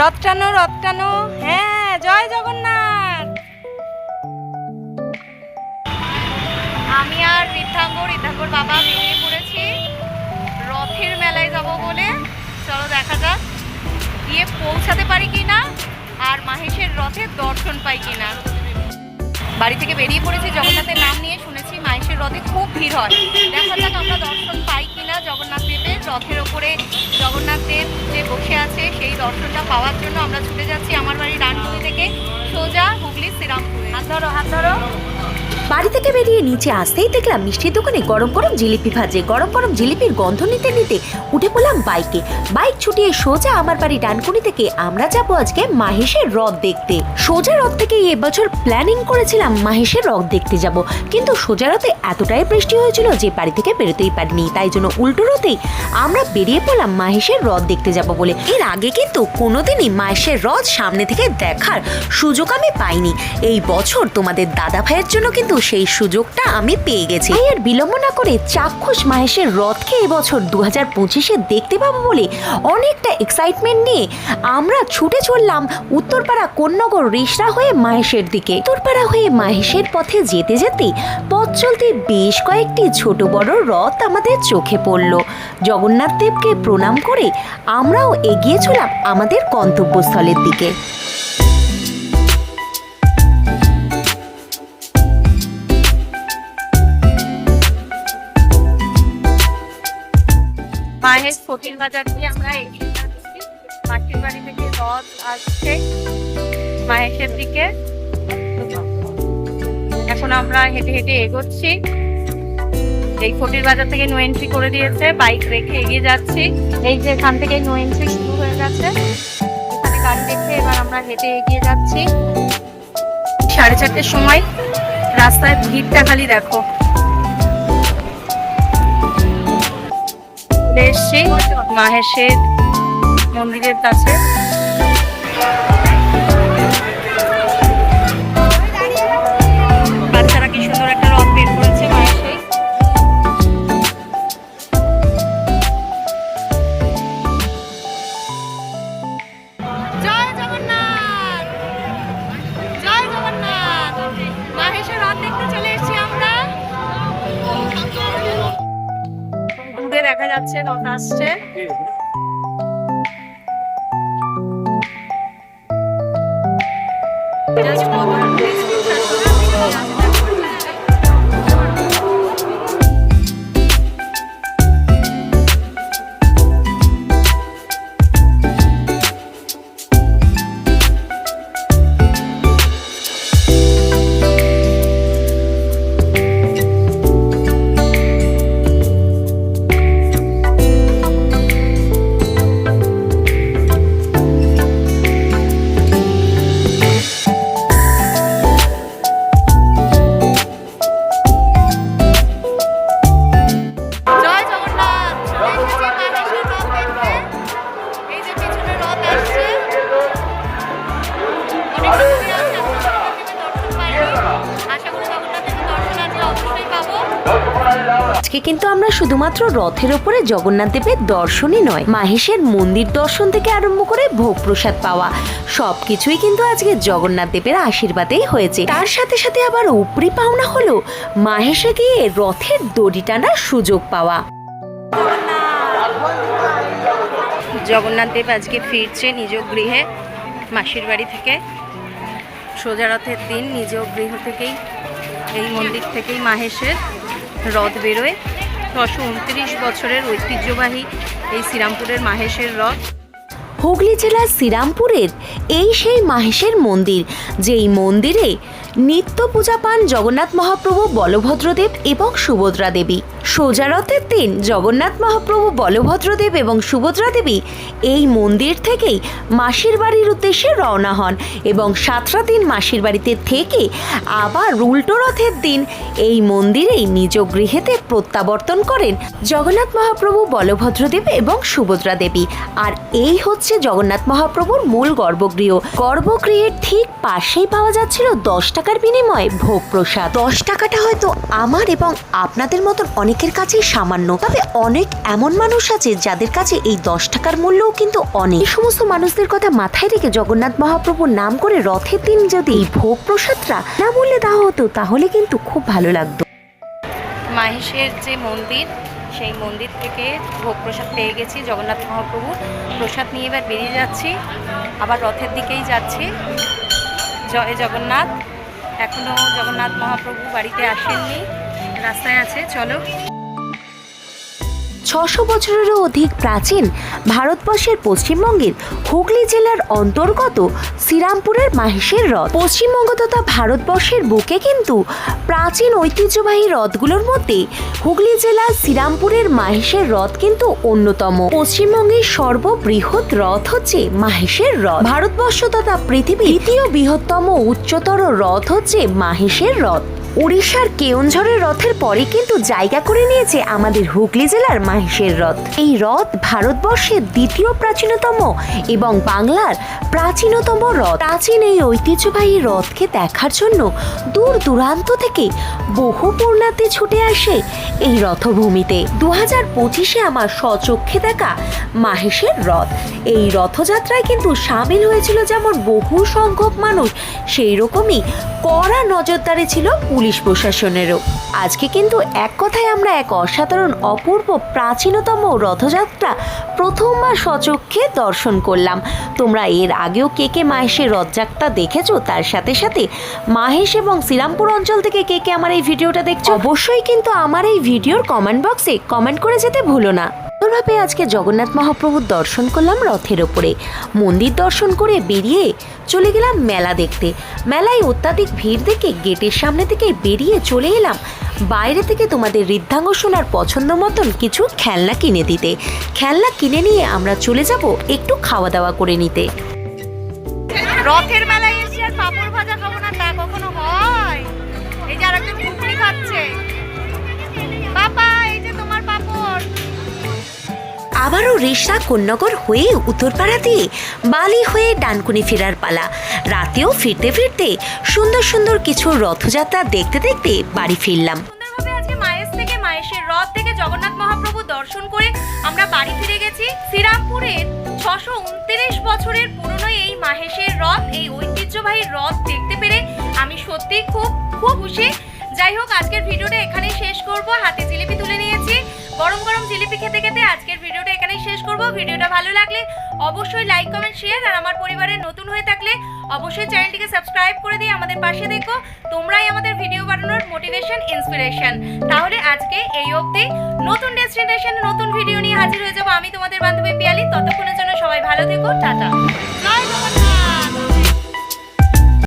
রথ টানো রথ টানো হ্যাঁ জয় জগন্নাথ। আমি আর ঋদ্ধাঙ্গর ঋদ্ধাঙ্গর বাবা বেরিয়ে পড়েছি। রথের মেলায় যাব বলে। চলো দেখা যাক, গিয়ে পৌঁছাতে পারি কিনা আর মাহেশের রথের দর্শন পাই কিনা। বাড়ি থেকে বেরিয়ে পড়েছি, জগন্নাথের নাম নিয়ে শুনেছি, মাহেশের রথে খুব ভিড় হয়। দেখা যাক আমরা দর্শন পাই কিনা জগন্নাথ দেবের রথের ওপরে। জগন্নাথ দেব যে বসে দর্শনটা পাওয়ার জন্য আমরা ছুটে যাচ্ছি আমার বাড়ি রানপুরি থেকে সোজা হুগলি শ্রীরামপুরে। হাত ধরো হাত ধরো। বাড়ি থেকে বেরিয়ে নিচে আসতেই দেখলাম মিষ্টির দোকানে গরম গরম জিলিপি ভাজে, গরম গরম জিলিপির গন্ধ নিতে নিতে উঠে পড়লাম বাইকে। বাইক ছুটিয়ে সোজা আমার বাড়ি ডানকুনি থেকে আমরা যাব আজকে মাহেশের রথ দেখতে। সোজা রথ থেকে এবছর প্ল্যানিং করেছিলাম মাহেশের রথ দেখতে যাব। কিন্তু সোজা রথে এতটাই বৃষ্টি হয়েছিল যে বাড়ি থেকে বেরোতেই পারিনি। তাই জন্য উল্টো রথেই আমরা বেরিয়ে পড়লাম মাহেশের রথ দেখতে যাব বলে। এর আগে কিন্তু কোনোদিনই মাহেশের রথ সামনে থেকে দেখার সুযোগ আমি পাইনি। এই বছর তোমাদের দাদা ভাইয়ের জন্য কিন্তু সেই সুযোগটা আমি পেয়ে গেছি। আর বিলম্ব না করে চাক্ষুষ মাহেশের রথকে এবছর দু হাজার পঁচিশে দেখতে পাবো বলে অনেকটা এক্সাইটমেন্ট নিয়ে আমরা ছুটে চললাম উত্তরপাড়া কোন্নগর রিসরা হয়ে মাহেশের দিকে। উত্তরপাড়া হয়ে মাহেশের পথে যেতে যেতে পথ চলতে বেশ কয়েকটি ছোট বড় রথ আমাদের চোখে পড়ল। জগন্নাথ দেবকে প্রণাম করে আমরাও এগিয়ে চলাম আমাদের গন্তব্যস্থলের দিকে। মাহেশ ফকির বাজার দিয়ে আমরা এগিয়ে যাচ্ছি। বাড়ি থেকে রথ আসছে। মাহেশের দিকে এখন আমরা হেঁটে হেঁটে এগোচ্ছি। এই ফটির বাজার থেকে নো এন্ট্রি করে দিয়েছে, বাইক রেখে এগিয়ে যাচ্ছি। এই যে এখান থেকে নো এন্ট্রি শুরু হয়ে গেছে। এখানে গাড়ি রেখে এবার আমরা হেঁটে এগিয়ে যাচ্ছি। সাড়ে চারটের সময় রাস্তায় ভিড়টা খালি দেখো। এসছি মাহেশের মন্দিরের কাছে। দেখা যাচ্ছে রথ আসছে। Just কিন্তু আমরা শুধুমাত্র রথের ওপরে জগন্নাথ দেবের দর্শনই নয়, মাহেশের মন্দির দর্শন থেকে আরম্ভ করে ভোগ প্রসাদ পাওয়া, সবকিছুই কিন্তু আজকে জগন্নাথ দেবের আশীর্বাদেই হয়েছে। তার সাথে সাথে আবার উপরি পাওনা হলো মাহেশে গিয়ে রথের দড়ি টানার সুযোগ পাওয়া। জগন্নাথ দেব আজকে ফিরছে নিজ গৃহে, মাসির বাড়ি থেকে। সোজা রথের দিন নিজ গৃহ থেকেই, এই মন্দির থেকেই মাহেশের রথ বেরোয়। ছশো উনত্রিশ বছরের ঐতিহ্যবাহী এই শ্রীরামপুরের মাহেশের রথ। হুগলি জেলার শ্রীরামপুরের এই সেই মাহেশের মন্দির, যেই মন্দিরে নিত্য পূজা পান জগন্নাথ মহাপ্রভু, বলভদ্রদেব এবং সুভদ্রা দেবী। সোজা রথের দিন জগন্নাথ মহাপ্রভু বলভদ্রদেব এবং সুভদ্রা দেবী এই মন্দির থেকেই মাসির বাড়ির উদ্দেশ্যে রওনা হন এবং সাতটা দিন মাসির বাড়িতে থেকে আবার উল্টো রথের দিন এই মন্দিরেই নিজ গৃহেতে প্রত্যাবর্তন করেন জগন্নাথ মহাপ্রভু বলভদ্রদেব এবং সুভদ্রা দেবী। আর এই হচ্ছে জগন্নাথ মহাপ্রভুর মূল গর্ভগৃহ। গর্ভগৃহের ঠিক পাশেই পাওয়া যাচ্ছিল দশ টাকার বিনিময়ে ভোগ প্রসাদ দশ টাকাটা হয়তো আমার এবং আপনাদের মতন অনেক অনেকের কাছেই সামান্য। তবে অনেক এমন মানুষ আছে যাদের কাছে এই দশ টাকার মূল্যও কিন্তু অনেক। সমস্ত মানুষদের কথা মাথায় রেখে জগন্নাথ মহাপ্রভুর নাম করে রথের দিন যদি এই ভোগ প্রসাদটা না মূল্যে দেওয়া হতো, তাহলে কিন্তু খুব ভালো লাগতো। মাহেশের যে মন্দির, সেই মন্দির থেকে ভোগ প্রসাদ পেয়ে গেছি জগন্নাথ মহাপ্রভুর। প্রসাদ নিয়ে এবার বেরিয়ে যাচ্ছি, আবার রথের দিকেই যাচ্ছি। জয় জগন্নাথ। এখনও জগন্নাথ মহাপ্রভু বাড়িতে আসেননি। রাস্তায় আছে, চলো। ছশো বছরেরও অধিক প্রাচীন ভারতবর্ষের পশ্চিমবঙ্গের হুগলি জেলার অন্তর্গত শ্রীরামপুরের মাহেশের রথ পশ্চিমবঙ্গ তথা ভারতবর্ষের বুকে কিন্তু প্রাচীন ঐতিহ্যবাহী রথগুলোর মধ্যে হুগলি জেলার শ্রীরামপুরের মাহেশের রথ কিন্তু অন্যতম। পশ্চিমবঙ্গের সর্ববৃহৎ রথ হচ্ছে মাহেশের রথ ভারতবর্ষ তথা পৃথিবীর দ্বিতীয় বৃহত্তম উচ্চতর রথ হচ্ছে মাহেশের রথ উড়িষ্যার কেওনঝড়ের রথের পরে কিন্তু জায়গা করে নিয়েছে আমাদের হুগলি জেলার মাহেশের রথ। এই রথ ভারতবর্ষের দ্বিতীয় প্রাচীনতম এবং বাংলার প্রাচীনতম রথ। প্রাচীন এই ঐতিহ্যবাহী রথকে দেখার জন্য দূর দূরান্ত থেকে বহু পূর্ণাতে ছুটে আসে এই রথভূমিতে। দু হাজার পঁচিশে আমার স্বচক্ষে দেখা মাহেশের রথ। এই রথযাত্রায় কিন্তু সামিল হয়েছিল যেমন বহু সংখ্যক মানুষ সেই রকমই কড়া নজরদারি ছিল পুলিশ প্রশাসনেরও। আজকে কিন্তু এক কথায় আমরা এক অসাধারণ, অপূর্ব, প্রাচীনতম রথযাত্রা প্রথমবার সচক্ষে দর্শন করলাম। তোমরা এর আগেও কে কে মাহেশের রথযাত্রা দেখেছ? তার সাথে সাথে মাহেশ এবং শ্রীরামপুর অঞ্চল থেকে কে কে আমার এই ভিডিওটা দেখছ? অবশ্যই কিন্তু আমার এই ভিডিওর কমেন্ট বক্সে কমেন্ট করে যেতে ভুলো না। ভাবে আজকে জগন্নাথ মহাপ্রভুর দর্শন করলাম রথের ওপরে। মন্দির দর্শন করে বেরিয়ে চলে গেলাম মেলা দেখতে। মেলায় অত্যাধিক ভিড় দেখে গেটের সামনে থেকে বেরিয়ে চলে এলাম। বাইরে থেকে তোমাদের হৃদ্যাঙ্গ শোনার পছন্দ মতন কিছু খেলনা কিনে দিতে। খেলনা কিনে নিয়ে আমরা চলে যাব একটু খাওয়া দাওয়া করে নিতে। রথের মেলায় এসে পাপড় ভাজা কখনো হয়? এই যে আরেকজন খাচ্ছে। আবারও রেশা কন্যগর হয়ে উত্তরপাড়া দিয়ে বালি হয়ে ডানকুনি ফেরার পালা। রাতেও ফিরতে ফিরতে সুন্দর সুন্দর কিছু রথযাত্রা দেখতে দেখতে বাড়ি ফিরলাম। সুন্দরভাবে থেকে মায়েশের রথ থেকে জগন্নাথ মহাপ্রভু দর্শন করে আমরা বাড়ি ফিরে গেছি শ্রীরামপুরের ছশো উনত্রিশ বছরের পুরনো এই মাহেশের রথ, এই ঐতিহ্যবাহী রথ দেখতে পেরে আমি সত্যি খুব খুব খুশি। যাই হোক, আজকের ভিডিওটা এখানেই শেষ করব। হাতে জিলিপি তুলে নিয়েছি। গরম গরম জিলিপি খেতে খেতে আজকের ভিডিওটা এখানেই শেষ করব। ভিডিওটা ভালো লাগলে অবশ্যই লাইক কমেন্ট শেয়ার আর আমার পরিবারের নতুন হয়ে থাকলে অবশ্যই চ্যানেলটিকে সাবস্ক্রাইব করে দিয়ে আমাদের পাশে দেখো। তোমরাই আমাদের ভিডিও বানানোর মোটিভেশন ইন্সপিরেশন তাহলে আজকে এই অবধি নতুন ডেস্টিনেশন নতুন ভিডিও নিয়ে হাজির হয়ে যাব। আমি তোমাদের বান্ধবী পিয়ালি। ততক্ষণের জন্য সবাই ভালো থেকো। টাটা।